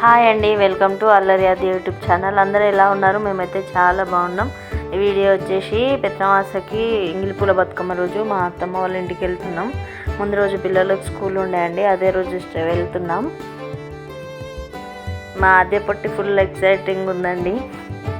Hi అండి welcome to అల్లరియాది YouTube channel. అందరూ ఎలా ఉన్నారు? మేమైతే చాలా బాగున్నాం. ఈ వీడియో వచ్చేసి పెత్తమాసకి ఇంగిలిపూల బతుకమ్మ రోజు. మా అత్తమ్మ వాళ్ళ ఇంటికి వెళ్తున్నాం. ముందు రోజు పిల్లలకు స్కూల్ ఉండే అదే రోజు వెళ్తున్నాం. మా అదే పొట్టి ఫుల్ ఎక్సైటింగ్ ఉందండి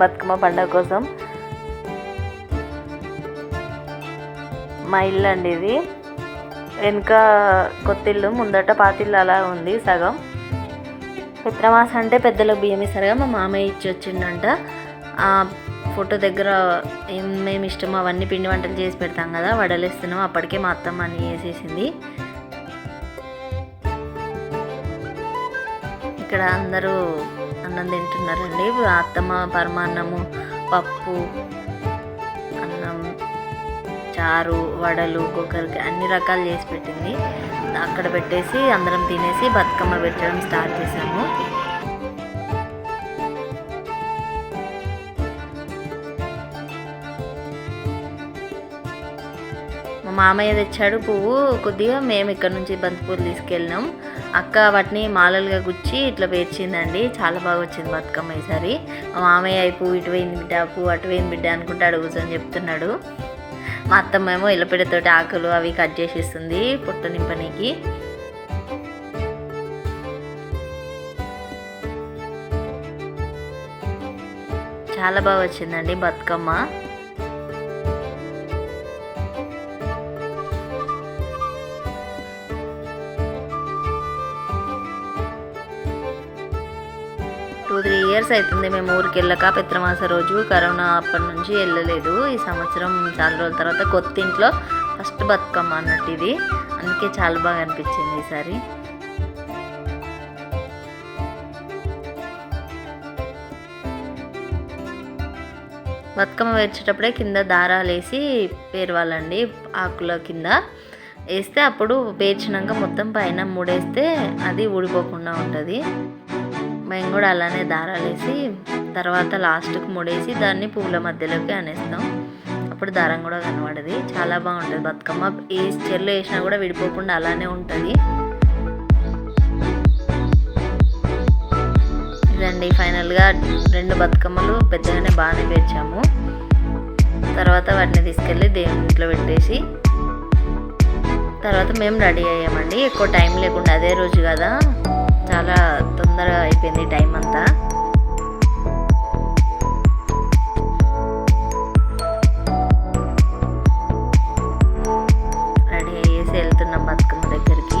బతుకమ్మ పండగ కోసం. మా ఇల్లు అండి ఇది. వెనుక కొత్తిల్లు ముందట పాతిల్లు అలా ఉంది సగం. పిత్రమాస అంటే పెద్దలకు బియ్యం ఇస్తారుగా మా మామయ్య ఇచ్చి వచ్చిండంట. ఆ ఫోటో దగ్గర ఏమేమి ఇష్టమో అవన్నీ పిండి వంటలు చేసి పెడతాం కదా వడలేస్తున్నాం. అప్పటికే మా అత్తమ్మ అని వేసేసింది ఇక్కడ అందరూ అన్నం తింటున్నారండి. అత్తమ్మ పరమాన్నము పప్పు చారు వడలు కుక్కర్కి అన్ని రకాలు చేసి పెట్టింది. అక్కడ పెట్టేసి అందరం తినేసి బతుకమ్మ పెట్టడం స్టార్ట్ చేసాము మా మామయ్య తెచ్చాడు పువ్వు. కొద్దిగా మేము ఇక్కడ నుంచి బంతిపూలు తీసుకెళ్ళినాం. అక్క వాటిని మాలలుగా గుచ్చి ఇట్లా పేర్చిందండి. చాలా బాగా వచ్చింది బతుకమ్మ ఈసారి. మా మామయ్య పువ్వు ఇటు పోయింది బిడ్డ పువ్వు అటు పోయింది బిడ్డ అనుకుంటే కూర్చొని చెప్తున్నాడు. మా అత్తమ్మ ఏమో ఆకులు అవి కట్ చేసి ఇస్తుంది పుట్ట నింపనీకి. చాలా బాగా వచ్చిందండి బతుకమ్మ. టూ త్రీ ఇయర్స్ అవుతుంది. మేము ఊరికి వెళ్ళక పిత్రమాస రోజు కరోనా అప్పటి నుంచి వెళ్ళలేదు. ఈ సంవత్సరం చాలా రోజుల తర్వాత కొత్త ఇంట్లో ఫస్ట్ బతుకమ్మ అన్నట్టు ఇది. అందుకే చాలా బాగా అనిపించింది ఈసారి బతుకమ్మ వేర్చేటప్పుడే కింద దారాలు వేసి పేరవాలండి ఆకుల కింద. వేస్తే అప్పుడు పేర్చినాక మొత్తం పైన మూడేస్తే అది ఊడిపోకుండా ఉంటుంది. మేము కూడా అలానే దారాలు వేసి తర్వాత లాస్ట్కి ముడేసి దాన్ని పువ్వుల మధ్యలోకి అనేస్తాం. అప్పుడు దారం కూడా కనబడది. చాలా బాగుంటుంది బతుకమ్మ. ఏ చెర్లు వేసినా కూడా విడిపోకుండా అలానే ఉంటుంది. ఇదండి ఫైనల్గా రెండు బతుకమ్మలు పెద్దగానే బాగానే పేర్చాము. తర్వాత వాటిని తీసుకెళ్ళి దేవుని ఇంట్లో పెట్టేసి తర్వాత మేము రెడీ అయ్యామండి. ఎక్కువ టైం లేకుండా అదే రోజు కదా. చాలా తొందరగా అయిపోయింది టైం అంతా. రెడీ అయ్యేసి వెళ్తున్నాం బతుకమ్మ దగ్గరికి.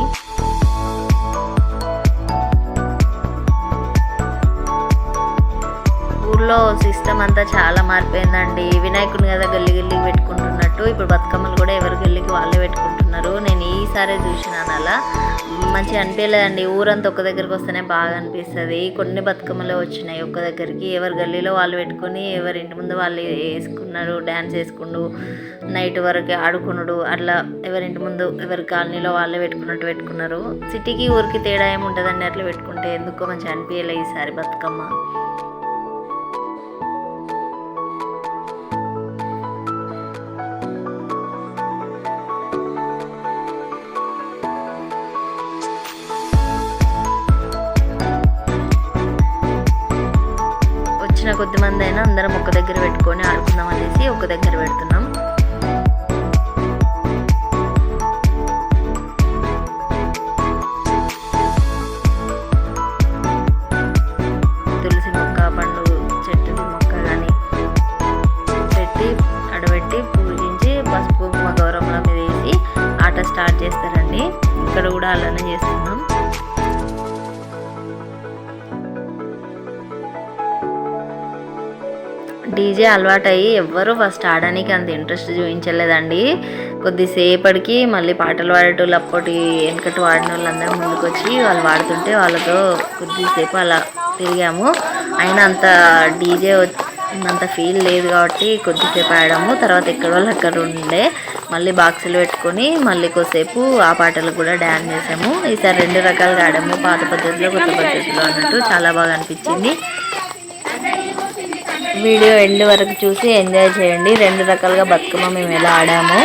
ఊర్లో సిస్టమ్ అంతా చాలా మారిపోయిందండి. వినాయకుని కదా గల్లి గల్లికి పెట్టుకుంటున్నట్టు. ఇప్పుడు బతుకమ్మలు కూడా ఎవరి గల్లికి వాళ్ళే పెట్టుకుంటున్నారు. ఈసారే చూసినాను అలా. మంచిగా అనిపించలేదండి. ఊరంతా ఒక దగ్గరికి వస్తేనే బాగా అనిపిస్తుంది. కొన్ని బతుకమ్మలు వచ్చినాయి ఒక్క దగ్గరికి. ఎవరి గల్లీలో వాళ్ళు పెట్టుకొని ఎవరి ఇంటి ముందు వాళ్ళు వేసుకున్నారు డ్యాన్స్ వేసుకుండు నైట్ వరకు ఆడుకున్నాడు. అట్లా ఎవరింటి ముందు ఎవరి కాలనీలో వాళ్ళే పెట్టుకున్నట్టు పెట్టుకున్నారు. సిటీకి ఊరికి తేడా ఏముంటుందండి అట్లా పెట్టుకుంటే? ఎందుకో మంచిగా అనిపించలే ఈసారి బతుకమ్మ. వచ్చిన కొద్ది మంది అయినా అందరం ఒక దగ్గర పెట్టుకొని ఆడుకుందాం అనేసి ఒక దగ్గర పెడుతున్నాం. డీజే అలవాటయ్యి ఎవ్వరూ ఫస్ట్ ఆడడానికి అంత ఇంట్రెస్ట్ చూపించలేదండి. కొద్దిసేపటికి మళ్ళీ పాటలు పాడేటోళ్ళు అప్పటి వెనకటి వాడిన వాళ్ళందరూ ముందుకు వచ్చి వాళ్ళు వాడుతుంటే వాళ్ళతో కొద్దిసేపు అలా తిరిగాము. అయినా అంత డీజే అంత ఫీల్ లేదు కాబట్టి కొద్దిసేపు ఆడాము. తర్వాత ఎక్కడ వాళ్ళు అక్కడ ఉండే మళ్ళీ బాక్సులు పెట్టుకొని మళ్ళీ కొద్దిసేపు ఆ పాటలు కూడా డ్యాన్స్ చేసాము. ఈసారి రెండు రకాలుగా ఆడాము. పాత పద్ధతిలో కొత్త పద్ధతిలో అన్నట్టు చాలా బాగా అనిపించింది. వీడియో ఎండ్ వరకు చూసి ఎంజాయ్ చేయండి. రెండు రకాలుగా బతుకమ్మ మేము ఎలా ఆడాము.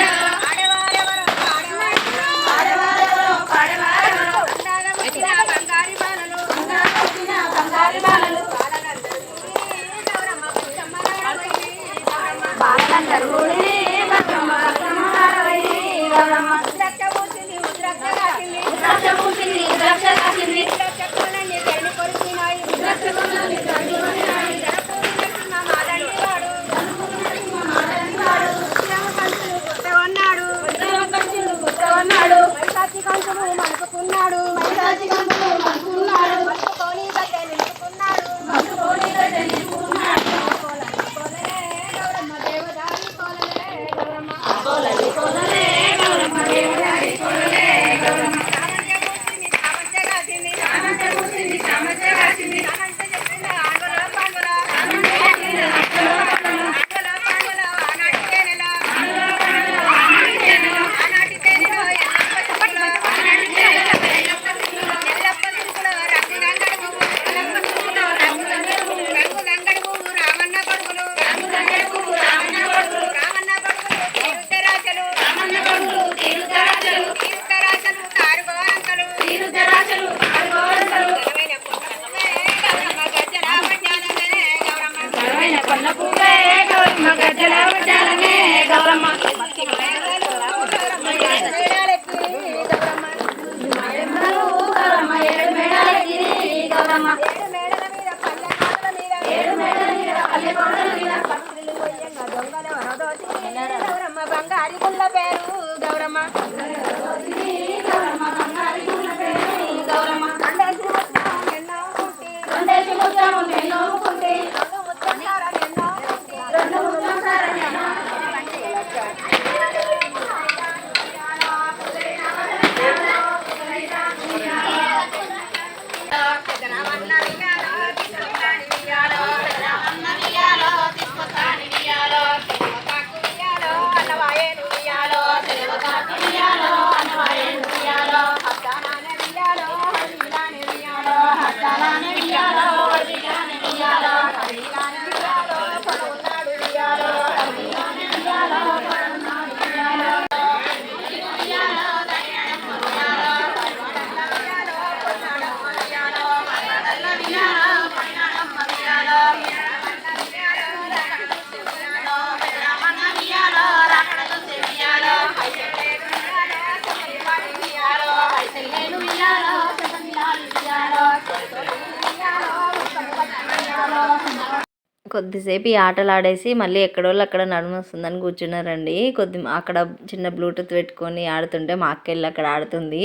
కొద్దిసేపు ఈ ఆటలు ఆడేసి మళ్ళీ ఎక్కడోళ్ళు అక్కడ నడుము వస్తుందని కూర్చున్నారండి. కొద్ది అక్కడ చిన్న బ్లూటూత్ పెట్టుకొని ఆడుతుంటే మా అక్కకెళ్ళి అక్కడ ఆడుతుంది.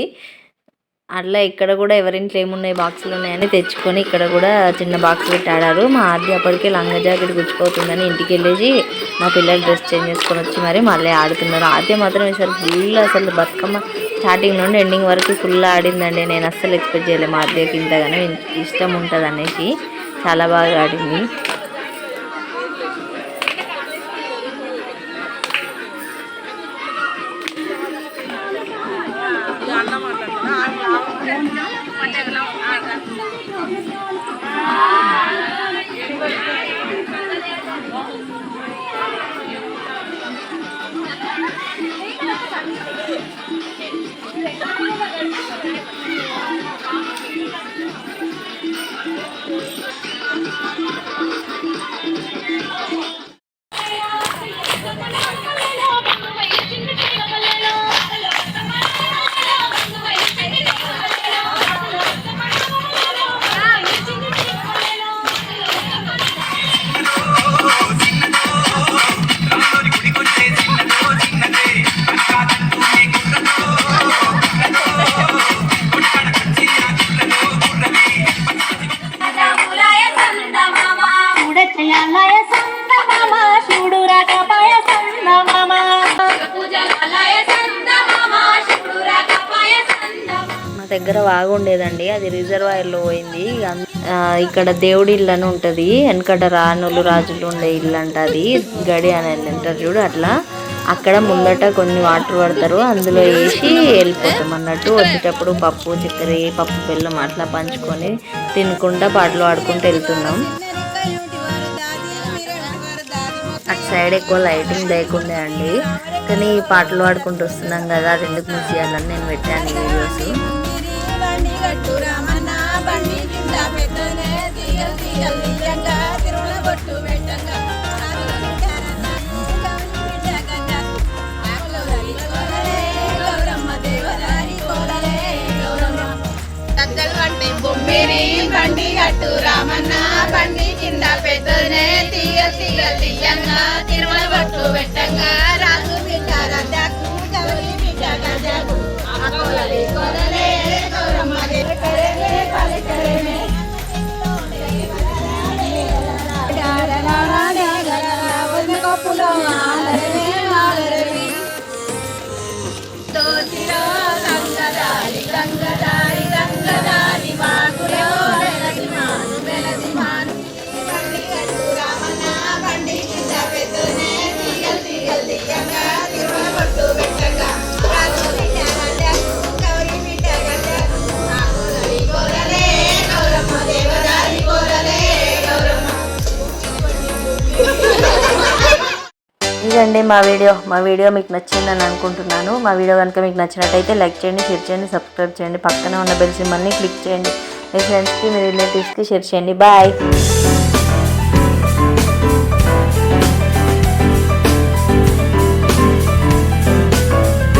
అట్లా ఇక్కడ కూడా ఎవరింట్లో ఏమున్నాయి బాక్సులు ఉన్నాయని తెచ్చుకొని ఇక్కడ కూడా చిన్న బాక్స్ పెట్టి ఆడారు మా ఆద్య అప్పటికే లంగ జాకెట్ గుచ్చిపోతుందని ఇంటికి వెళ్ళేసి మా పిల్లలు డ్రెస్ చేంజ్ చేసుకొని వచ్చి మరి మళ్ళీ ఆడుతున్నారు. ఆద్య మాత్రం ఈసారి ఫుల్ అసలు బతుకమ్మ స్టార్టింగ్ నుండి ఎండింగ్ వరకు ఫుల్ ఆడిందండి. నేను అస్సలు ఎక్స్పెక్ట్ చేయలేదు మా ఆద్యకి ఇంతగానో ఇష్టం ఉంటుంది అనేసి చాలా బాగా ఆడింది. దగ్గర వాగు ఉండేదండి. అది రిజర్వాయర్లో పోయింది. ఇక్కడ దేవుడి ఇల్లు అని ఉంటుంది. వెనకట రాణులు రాజులు ఉండే ఇల్లు అంట అది. గడి అని అంటారు చూడు అట్లా. అక్కడ ముందట కొన్ని వాటర్ పడతారు. అందులో వేసి వెళ్ళిపోతాం అన్నట్టు. వచ్చేటప్పుడు పప్పు చక్కెర పప్పు బెల్లం అట్లా పంచుకొని తినుకుంటా పాటలు పాడుకుంటూ వెళ్తున్నాం. అటు సైడ్ ఎక్కువ లైటింగ్ లేకుండే అండి. కానీ పాటలు పాడుకుంటూ వస్తున్నాం కదా. అది ఎందుకు మిస్ చేయాలని నేను పెట్టాను ఈ వీడియోస్. పెద్దనే తీయల్ తీయల్ తిరుమల బొట్టు పెట్టంగా బండి గట్టు రామన్న బండి కింద పెద్దనే తీయ తీయ తీయంగా తిరుమల బొట్టు పెట్టంగా ఇదండి మా వీడియో. మా వీడియో మీకు నచ్చిందని అనుకుంటున్నాను. మా వీడియో కనుక మీకు నచ్చినట్టయితే లైక్ చేయండి షేర్ చేయండి సబ్స్క్రైబ్ చేయండి. పక్కనే ఉన్న బెల్ సింబల్ని క్లిక్ చేయండి. మీ ఫ్రెండ్స్కి మీ రిలేటివ్స్కి షేర్ చేయండి. బాయ్.